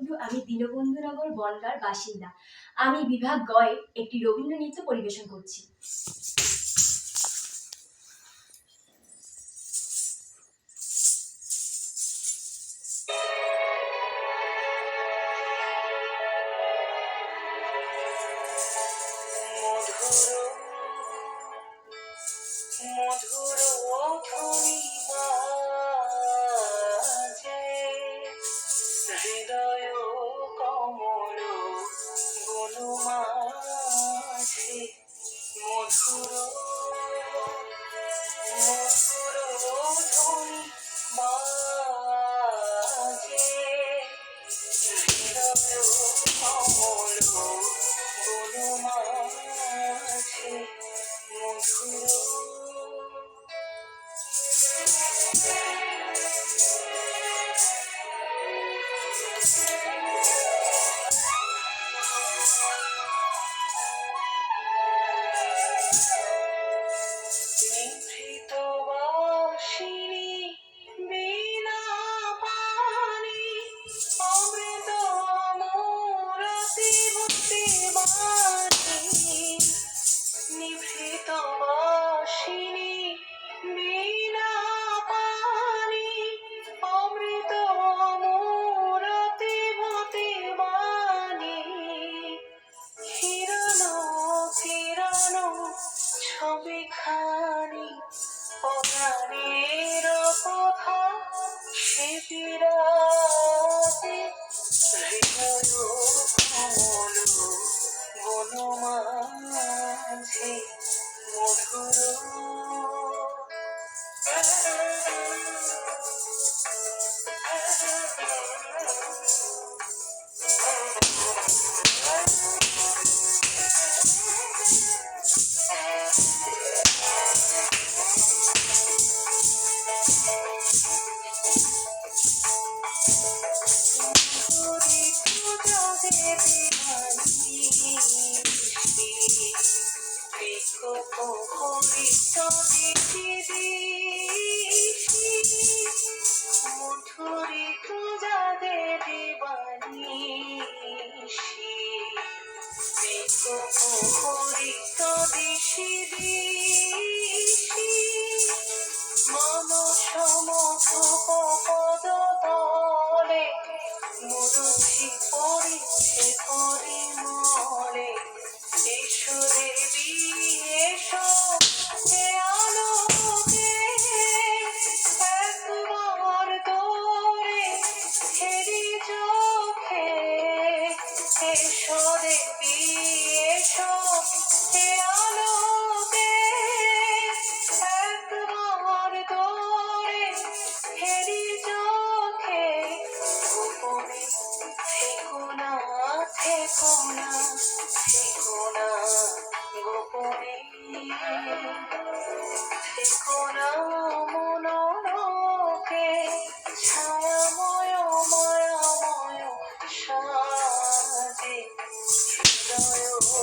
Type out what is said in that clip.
বন্ধু আমি দীনবন্ধুনগর বনগার বাসিন্দা আমি বিভাগ গয়ে একটি রবীন্দ্র নৃত্য পরিবেশন করছি মধুর মধুর কমল বনু মাঝে মধুর মধুর ধ্বনি বাজে কমল বনু মাঝে মধুর পরাণের কথা সে বিরাতে হৃদয় কমল বনমাঝে মধুরী so deep. এসো দেবী এসো হে আলোকে একবার তোরে হেরি চোখে গোপনে থেকো না থেকো না থেকো গোপনে। eu vou.